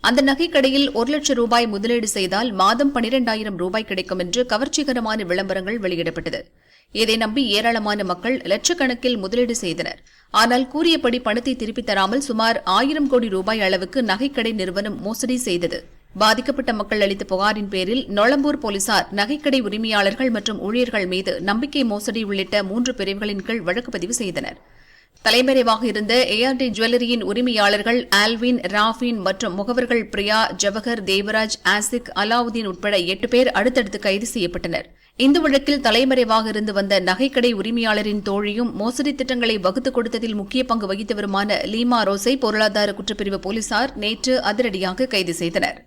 அந்த நகைக்கடையில் ஒரு லட்சம் ரூபாய் முதலீடு செய்தால் மாதம் பனிரெண்டாயிரம் ரூபாய் கிடைக்கும் என்று கவர்ச்சிகரமான விளம்பரங்கள் வெளியிடப்பட்டது. இதை நம்பி ஏராளமான மக்கள் லட்சக்கணக்கில் முதலீடு செய்தனர். ஆனால் கூறியபடி பணத்தை திருப்பித் தராமல் சுமார் ஆயிரம் கோடி ரூபாய் அளவுக்கு நகைக்கடை நிறுவனம் மோசடி செய்தது. பாதிக்கப்பட்ட மக்கள் அளித்த புகாரின் பேரில் நொளம்பூர் போலீசார் நகைக்கடை உரிமையாளர்கள் மற்றும் ஊழியர்கள் மீது நம்பிக்கை மோசடி உள்ளிட்ட மூன்று பிரிவுகளின் கீழ் வழக்கு பதிவு செய்தனர். தலைமறைவாக இருந்த ஏஆர்டி ஜுவல்லரியின் உரிமையாளர்கள் ஆல்வின் ராஃபின் மற்றும் முகவர்கள் பிரியா ஜவஹர் தேவராஜ் ஆசிக் அலாவுதீன் உட்பட எட்டு பேர் அடுத்தடுத்து கைது செய்யப்பட்டனர். இந்த வழக்கில் தலைமறைவாக இருந்து வந்த நகைக்கடை உரிமையாளரின் தோழியும் மோசடி திட்டங்களை வகுத்துக் கொடுத்ததில் முக்கிய பங்கு வகித்தவருமான லீமா ரோஸை பொருளாதார குற்றப்பிரிவு போலீசார் நேற்று அதிரடியாக கைது செய்தனர்.